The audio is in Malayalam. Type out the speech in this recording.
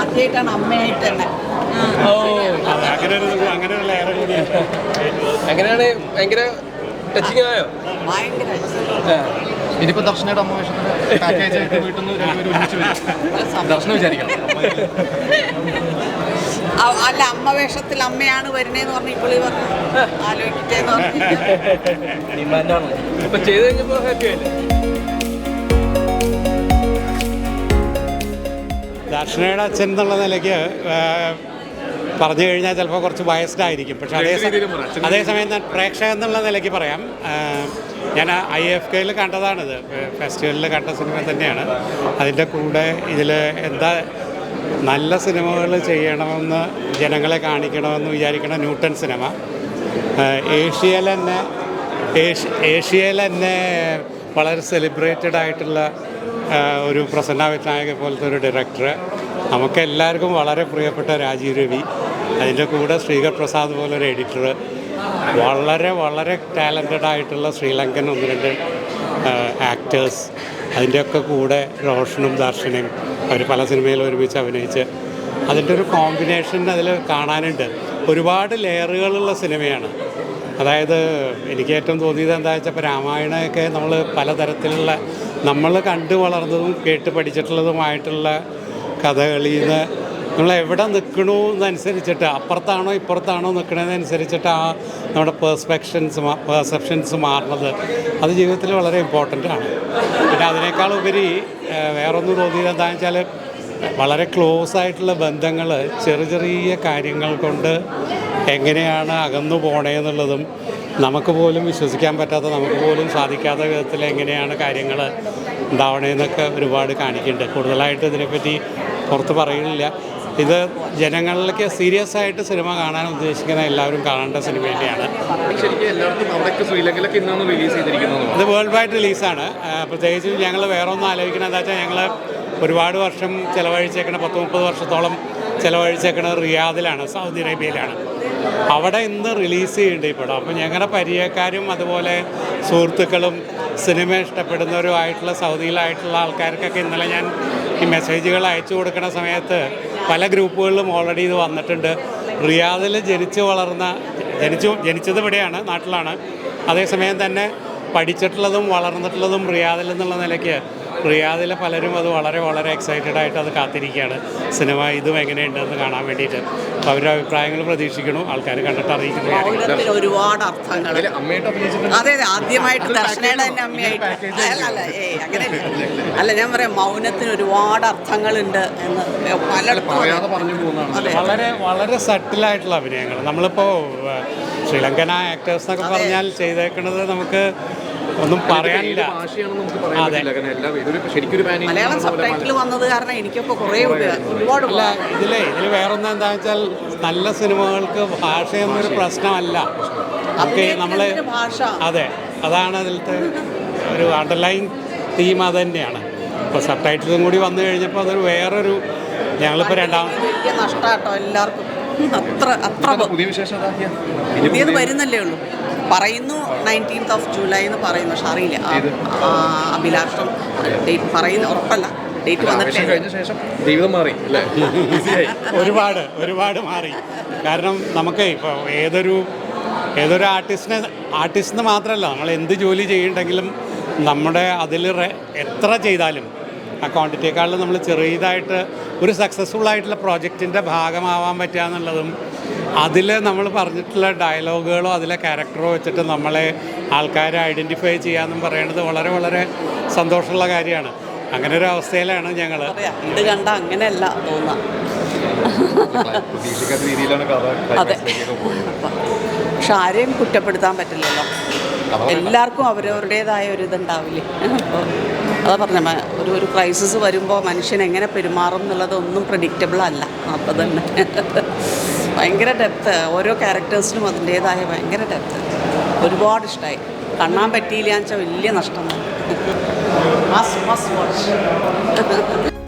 ആദ്യമായിട്ടാണ് അമ്മയായിട്ട് തന്നെ. ഓ അങ്ങനെ ഒരു അങ്ങനെ ഒരു ലെയർ കൂടിയാണ് എങ്ങനെയാണ്? ഭയങ്കര ടച്ചിങ് ആയോ? ഭയങ്കര ഇനിയിപ്പോ ദർശനയുടെ അമ്മ വേഷത്തിന് പാക്കേജ് ആയിട്ട് വീട്ടിൽ നിന്ന് രണ്ടുപേരും ഒരുമിച്ച് വരും. ദർശനം വിചാരിക്കണം അ- അല്ല അമ്മ വേഷത്തിൽ അമ്മയാണ് വരുന്നതെന്ന് പറഞ്ഞ് ഇപ്പോൾ പറഞ്ഞു പറഞ്ഞു. ഡിമാൻഡാണ് ഇപ്പൊ ചെയ്ത് കഴിഞ്ഞപ്പോ ഹാപ്പി ആയില്ലേ? ദർശനയുടെ അച്ഛൻ എന്നുള്ള നിലയ്ക്ക് പറഞ്ഞു കഴിഞ്ഞാൽ ചിലപ്പോൾ കുറച്ച് ബയസ്ഡ് ആയിരിക്കും. പക്ഷെ അതേ അതേസമയം ഞാൻ പ്രേക്ഷകൻ എന്നുള്ള നിലയ്ക്ക് പറയാം. ഞാൻ ഐ എഫ് കെയിൽ കണ്ടതാണിത്. ഫെസ്റ്റിവലിൽ കണ്ട സിനിമ തന്നെയാണ്. അതിന്റെ കൂടെ ഇതിൽ എന്താ നല്ല സിനിമകൾ ചെയ്യണമെന്ന് ജനങ്ങളെ കാണിക്കണമെന്ന് വിചാരിക്കണ ന്യൂട്ടൺ സിനിമ. ഏഷ്യയിൽ തന്നെ ഏഷ്യയിൽ തന്നെ വളരെ സെലിബ്രേറ്റഡ് ആയിട്ടുള്ള ഒരു പ്രസന്ന വിനായക പോലത്തെ ഒരു ഡയറക്ടർ നമുക്കെല്ലാവർക്കും വളരെ പ്രിയപ്പെട്ട രാജീവ് രവി അതിന്റെ കൂടെ ശ്രീകർ പ്രസാദ് പോലൊരു എഡിറ്റർ വളരെ വളരെ ടാലന്റഡ് ആയിട്ടുള്ള ശ്രീലങ്കൻ ഒന്ന് രണ്ട് ആക്ടേഴ്സ് അതിന്റെയൊക്കെ കൂടെ റോഷനും ദർശനയും അവർ പല സിനിമയിലും ഒരുമിച്ച് അഭിനയിച്ച് അതിന്റെ ഒരു കോമ്പിനേഷൻ അതിൽ കാണാനുണ്ട്. ഒരുപാട് ലെയറുകളുള്ള സിനിമയാണ്. അതായത് എനിക്ക് ഏറ്റവും തോന്നിയത് എന്താ വെച്ചാൽ ഇപ്പോൾ രാമായണമൊക്കെ നമ്മൾ പലതരത്തിലുള്ള നമ്മൾ കണ്ടു വളർന്നതും കേട്ട് പഠിച്ചിട്ടുള്ളതുമായിട്ടുള്ള കഥകളിൽ നിന്ന് നമ്മൾ എവിടെ നിൽക്കണു എന്നനുസരിച്ചിട്ട് അപ്പുറത്താണോ ഇപ്പുറത്താണോ നിൽക്കണതനുസരിച്ചിട്ട് ആ നമ്മുടെ പെർസ്പെക്ഷൻസ് പെർസെപ്ഷൻസ് മാറുന്നത് അത് ജീവിതത്തിൽ വളരെ ഇമ്പോർട്ടന്റ് ആണ്. പിന്നെ അതിനേക്കാൾ ഉപരി വേറൊന്നും തോന്നിയത് എന്താണെന്ന് വെച്ചാൽ വളരെ ക്ലോസ് ആയിട്ടുള്ള ബന്ധങ്ങൾ ചെറിയ ചെറിയ കാര്യങ്ങൾ കൊണ്ട് എങ്ങനെയാണ് അകന്നു പോണേന്നുള്ളതും നമുക്ക് പോലും വിശ്വസിക്കാൻ പറ്റാത്ത നമുക്ക് പോലും സാധിക്കാത്ത വിധത്തിൽ എങ്ങനെയാണ് കാര്യങ്ങൾ ഉണ്ടാവണേന്നൊക്കെ ഒരുപാട് കാണിക്കുന്നുണ്ട് കൂടുതലായിട്ട് ഇതിനെപ്പറ്റി പുറത്ത് പറയുന്നില്ല ഇത് ജനങ്ങളിലേക്ക് സീരിയസ് ആയിട്ട് സിനിമ കാണാൻ ഉദ്ദേശിക്കുന്ന എല്ലാവരും കാണേണ്ട സിനിമ തന്നെയാണ് ഇത് വേൾഡ് വൈഡ് റിലീസാണ് പ്രത്യേകിച്ചും ഞങ്ങൾ വേറെ ഒന്നും ആലോചിക്കണം എന്താ വെച്ചാൽ ഞങ്ങൾ ഒരുപാട് വർഷം ചിലവഴിച്ചേക്കണ പത്ത് മുപ്പത് വർഷത്തോളം ചിലവഴിച്ചേക്കണ റിയാദിലാണ് സൗദി അറേബ്യയിലാണ്. അവിടെ ഇന്ന് റിലീസ് ചെയ്യേണ്ടി ഈ പടം. അപ്പോൾ ഞങ്ങളുടെ പരിചയക്കാരും അതുപോലെ സുഹൃത്തുക്കളും സിനിമ ഇഷ്ടപ്പെടുന്നവരുമായിട്ടുള്ള സൗദിയിലായിട്ടുള്ള ആൾക്കാർക്കൊക്കെ ഇന്നലെ ഞാൻ ഈ മെസ്സേജുകൾ അയച്ചു കൊടുക്കുന്ന സമയത്ത് പല ഗ്രൂപ്പുകളിലും ഓൾറെഡി ഇത് വന്നിട്ടുണ്ട്. റിയാദിൽ ജനിച്ചു വളർന്ന ജനിച്ചു ജനിച്ചത് ഇവിടെയാണ് നാട്ടിലാണ്. അതേസമയം തന്നെ പഠിച്ചിട്ടുള്ളതും വളർന്നിട്ടുള്ളതും റിയാദിൽ എന്നുള്ള നിലയ്ക്ക് റിയാദിലെ പലരും അത് വളരെ വളരെ എക്സൈറ്റഡ് ആയിട്ട് അത് കാത്തിരിക്കുകയാണ്. സിനിമ ഇതും എങ്ങനെയുണ്ടെന്ന് കാണാൻ വേണ്ടിയിട്ട്. അപ്പോൾ അവരുടെ അഭിപ്രായങ്ങൾ പ്രതീക്ഷിക്കണം ആൾക്കാർ കണ്ടിട്ട് അറിയിക്കുന്നു ഒരുപാട് അർത്ഥങ്ങൾ. അതെ അതെ ആദ്യമായിട്ട് ദർശനയുടെ തന്നെ അമ്മയായിട്ട്. അല്ല അല്ല അങ്ങനെ അല്ല ഞാൻ പറയാം മൗനത്തിന് ഒരുപാട് അർത്ഥങ്ങളുണ്ട് എന്ന് അതെ. വളരെ വളരെ സട്ടിലായിട്ടുള്ള അഭിനയങ്ങൾ. നമ്മളിപ്പോൾ ശ്രീലങ്കൻ ആക്ടേഴ്സ് എന്നൊക്കെ പറഞ്ഞാൽ ചെയ്തേക്കുന്നത് നമുക്ക് ഒന്നും പറയാനില്ല മലയാളം സബ് ടൈറ്റിൽ വന്നത് കാരണം കുറേ ഒരുപാട് ഇതിലേ ഇതിൽ വേറൊന്നും എന്താ വെച്ചാൽ നല്ല സിനിമകൾക്ക് ഭാഷയൊന്നൊരു പ്രശ്നമല്ല. നമ്മൾ നമ്മളെ അഭിനയത്തിന് ഭാഷ. അതെ അതാണ് അതിലത്തെ ഒരു അണ്ടർലൈൻ തീം അത് തന്നെയാണ്. ഇപ്പോൾ സബ് ടൈറ്റിലും കൂടി വന്നു കഴിഞ്ഞപ്പോൾ അതൊരു വേറൊരു ഞങ്ങളിപ്പോൾ രണ്ടാം വലിയ നഷ്ടാട്ടോ എല്ലാവർക്കും. അത്ര അത്ര പുതിയ വിശേഷം വരുന്നല്ലേ ഉള്ളൂ. പറയുന്നു നയന്റീൻത്ത് ഓഫ് ജൂലൈ എന്ന് പറയുന്നു. പക്ഷെ അറിയില്ല. അഭിലാഷം ഡേറ്റ് പറയുന്നു. ഉറപ്പല്ല. ഡേറ്റ് വന്നിട്ട് കഴിഞ്ഞ ശേഷം ജീവിതം മാറി അല്ലേ? ഈസിയായി ഒരുപാട് ഒരുപാട് മാറി. കാരണം നമുക്ക് ഇപ്പോൾ ഏതൊരു ഏതൊരു ആർട്ടിസ്റ്റിനെ ആർട്ടിസ്റ്റിന് മാത്രമല്ല നമ്മൾ എന്ത് ജോലി ചെയ്യണ്ടെങ്കിലും നമ്മുടെ അതിൽ എത്ര ചെയ്താലും ആ ക്വാണ്ടിറ്റിയേക്കാളും നമ്മൾ ചെറിയതായിട്ട് ഒരു സക്സസ്ഫുൾ ആയിട്ടുള്ള പ്രോജക്റ്റിന്റെ ഭാഗമാവാൻ പറ്റുക എന്നുള്ളതും അതിൽ നമ്മൾ പറഞ്ഞിട്ടുള്ള ഡയലോഗുകളോ അതിലെ ക്യാരക്ടറോ വെച്ചിട്ട് നമ്മളെ ആൾക്കാരെ ഐഡന്റിഫൈ ചെയ്യാമെന്നും പറയുന്നത് വളരെ വളരെ സന്തോഷമുള്ള കാര്യമാണ്. അങ്ങനെ ഒരു അവസ്ഥയിലാണ് ഞങ്ങൾ ഇത് കണ്ട അങ്ങനെയല്ല അതെ. പക്ഷെ ആരെയും കുറ്റപ്പെടുത്താൻ പറ്റില്ലല്ലോ. എല്ലാവർക്കും അവരവരുടേതായ ഒരു ഇതുണ്ടാവില്ലേ? അപ്പോൾ അതാ പറഞ്ഞ ഒരു ഒരു ക്രൈസിസ് വരുമ്പോൾ മനുഷ്യൻ എങ്ങനെ പെരുമാറും എന്നുള്ളത് ഒന്നും പ്രഡിക്റ്റബിൾ അല്ല. അപ്പോൾ തന്നെ. ഭയങ്കര ഡെപ്ത്ത് ഓരോ ക്യാരക്ടേഴ്സിനും അതിന്റേതായ ഭയങ്കര ഡെപ്ത്ത് ഒരുപാട് ഇഷ്ടമായി കാണാൻ പറ്റിയില്ല വെച്ചാൽ വലിയ നഷ്ടമാണ്. Must must